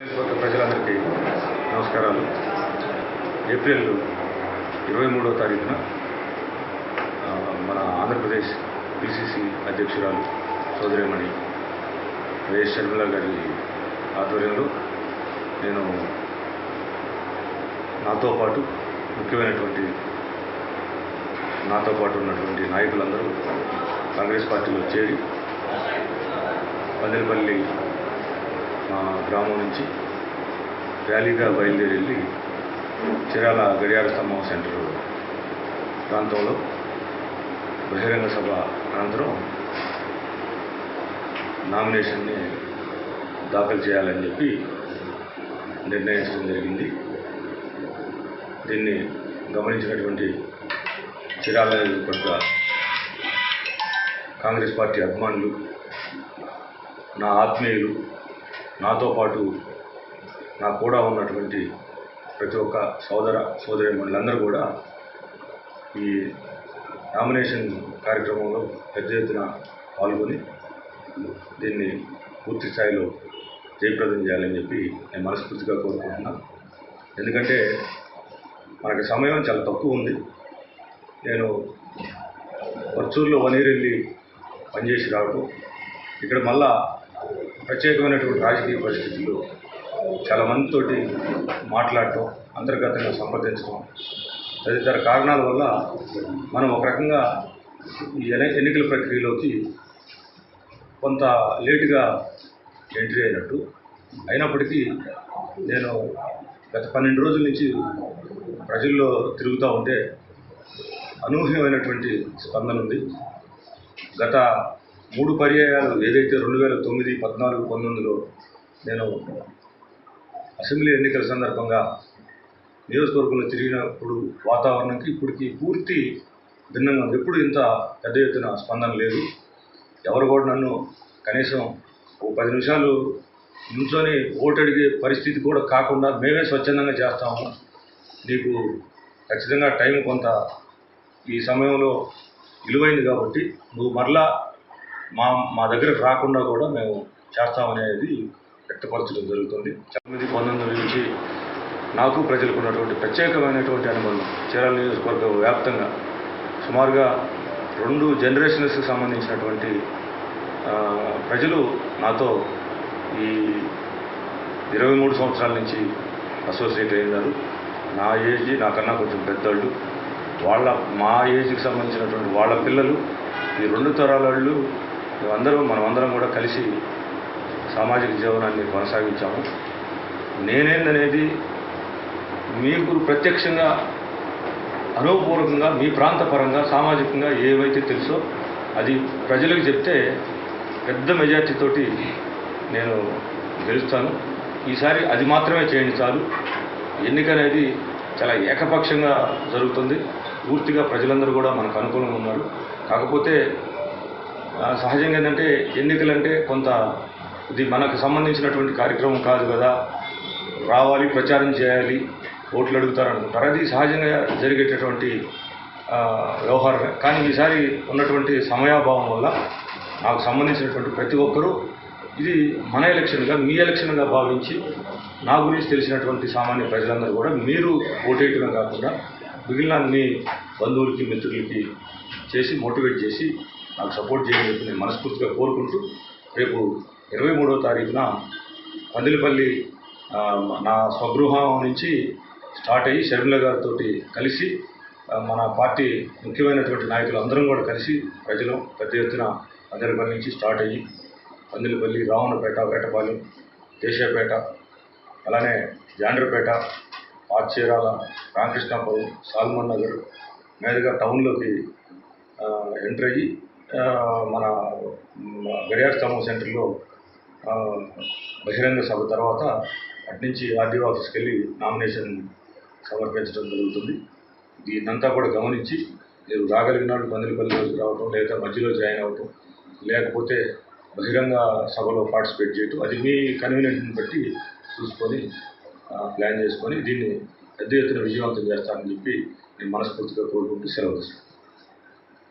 ప్రజలందరికీ నమస్కారాలు. ఏప్రిల్ ఇరవై మూడవ తారీఖున మన ఆంధ్రప్రదేశ్ పిసిసి అధ్యక్షురాలు సోదరిమణి వైఎస్ షర్మిల గారి ఆధ్వర్యంలో నేను నాతో పాటు ముఖ్యమైనటువంటి నాతో పాటు ఉన్నటువంటి నాయకులందరూ కాంగ్రెస్ పార్టీలో చేరి పల్లెపల్లి మా గ్రామం నుంచి ర్యాలీగా బయలుదేరి వెళ్ళి చిరాల గడియార స్తంభం సెంటర్ ప్రాంతంలో బహిరంగ సభ అనంతరం నామినేషన్ని దాఖలు చేయాలని చెప్పి నిర్ణయించడం జరిగింది. దీన్ని గమనించినటువంటి చిరాల నియోజకవర్గ కాంగ్రెస్ పార్టీ అభిమానులు నా ఆత్మీయులు నాతో పాటు నా కూడా ఉన్నటువంటి ప్రతి ఒక్క సోదర సోదరిమణులందరూ కూడా ఈ నామినేషన్ కార్యక్రమంలో పెద్ద ఎత్తున పాల్గొని దీన్ని పూర్తి స్థాయిలో జయప్రదం చేయాలని చెప్పి నేను మనస్ఫూర్తిగా కోరుకుంటున్నాను ఎందుకంటే మనకి సమయం చాలా తక్కువ ఉంది. నేను వర్చూర్లో వన్ ఇయర్ వెళ్ళి పనిచేసి రావటం ఇక్కడ మళ్ళా ప్రత్యేకమైనటువంటి రాజకీయ పరిస్థితులు చాలామందితో మాట్లాడటం అంతర్గతంగా సంప్రదించడం తదితర కారణాల వల్ల మనం ఒక రకంగా ఈ ఎన్ని ఎన్నికల ప్రక్రియలోకి కొంత లేటుగా ఎంట్రీ అయినట్టు. అయినప్పటికీ నేను గత పన్నెండు రోజుల నుంచి ప్రజల్లో తిరుగుతూ ఉంటే అనూహ్యమైనటువంటి స్పందన ఉంది. గత మూడు పర్యాయాలు ఏదైతే రెండు వేల తొమ్మిది పద్నాలుగు పంతొమ్మిదిలో నేను అసెంబ్లీ ఎన్నికల సందర్భంగా నియోజకవర్గంలో తిరిగినప్పుడు వాతావరణంకి ఇప్పటికి పూర్తి భిన్నంగా ఎప్పుడు ఇంత పెద్ద ఎత్తున స్పందన లేదు. ఎవరు కూడా నన్ను కనీసం ఓ పది నిమిషాలు నుంచొని ఓటు అడిగే పరిస్థితి కూడా కాకుండా మేమే స్వచ్ఛందంగా చేస్తాము. నీకు ఖచ్చితంగా టైం కొంత ఈ సమయంలో విలువైంది కాబట్టి నువ్వు మరలా మా మా దగ్గరకు రాకుండా కూడా మేము చేస్తామనేది వ్యక్తపరచడం జరుగుతుంది. తొమ్మిది పంతొమ్మిది నుంచి నాకు ప్రజలకు ఉన్నటువంటి ప్రత్యేకమైనటువంటి అనుబంధం చీరాల నియోజకవర్గ వ్యాప్తంగా సుమారుగా రెండు జనరేషన్స్కి సంబంధించినటువంటి ప్రజలు నాతో ఈ ఇరవై మూడు సంవత్సరాల నుంచి అసోసియేట్ అయినారు. నా ఏజ్ నాకన్నా కొంచెం పెద్దోళ్ళు. వాళ్ళ మా ఏజ్కి సంబంధించినటువంటి వాళ్ళ పిల్లలు ఈ రెండు తరాల వాళ్ళు అందరూ మనమందరం కూడా కలిసి సామాజిక జీవనాన్ని కొనసాగించాము. నేనేందనేది మీకు ప్రత్యక్షంగా అనుభవపూర్వకంగా మీ ప్రాంత పరంగా సామాజికంగా ఏవైతే తెలుసో అది ప్రజలకు చెప్తే పెద్ద మెజార్టీతోటి నేను గెలుస్తాను. ఈసారి అది మాత్రమే చేయండి చాలు. ఎన్నిక అనేది చాలా ఏకపక్షంగా జరుగుతుంది. పూర్తిగా ప్రజలందరూ కూడా మనకు అనుకూలంగా ఉన్నారు. కాకపోతే సహజంగా ఏంటంటే ఎన్నికలంటే కొంత ఇది మనకు సంబంధించినటువంటి కార్యక్రమం కాదు కదా. రావాలి ప్రచారం చేయాలి ఓట్లు అడుగుతారు అనుకుంటారు అది సహజంగా జరిగేటటువంటి వ్యవహారమే. కానీ ఈసారి ఉన్నటువంటి సమయాభావం వల్ల నాకు సంబంధించినటువంటి ప్రతి ఒక్కరూ ఇది మన ఎలక్షన్గా మీ ఎలక్షన్గా భావించి నా గురించి తెలిసినటువంటి సామాన్య ప్రజలందరూ కూడా మీరు ఓటేయటమే కాకుండా మిగిలిన మీ బంధువులకి మిత్రులకి చేసి మోటివేట్ చేసి నాకు సపోర్ట్ చేయని చెప్పి నేను మనస్ఫూర్తిగా కోరుకుంటూ రేపు ఇరవై మూడవ తారీఖున పందిలిపల్లి నా స్వగృహం నుంచి స్టార్ట్ అయ్యి షర్మిల గారితో కలిసి మన పార్టీ ముఖ్యమైనటువంటి నాయకులు అందరం కూడా కలిసి ప్రజలు పెద్ద ఎత్తున పందిలపల్లి నుంచి స్టార్ట్ అయ్యి పందిలిపల్లి రావణపేట వేటపాలెం దేశాపేట అలానే జాండ్రపేట పాచీరాల రామకృష్ణాపురం సాల్మన్ నగర్ మీదుగా టౌన్లోకి ఎంటర్ అయ్యి మన గడియార్ స్తంభం సెంటర్లో బహిరంగ సభ తర్వాత అట్నుంచి ఆర్డీఓ ఆఫీస్కి వెళ్ళి నామినేషన్ సమర్పించడం జరుగుతుంది. దీన్నంతా కూడా గమనించి మీరు రాగలిగిన వాళ్ళు పందిరిపల్లిలోకి రావటం లేదా మధ్యలో జాయిన్ అవ్వటం లేకపోతే బహిరంగ సభలో పార్టిసిపేట్ చేయటం అది మీ కన్వీనియంట్ని బట్టి చూసుకొని ప్లాన్ చేసుకొని దీన్ని పెద్ద ఎత్తున విజయవంతం చేస్తానని చెప్పి నేను మనస్ఫూర్తిగా కోరుకుంటూ సెలవు తీసుకుంటాను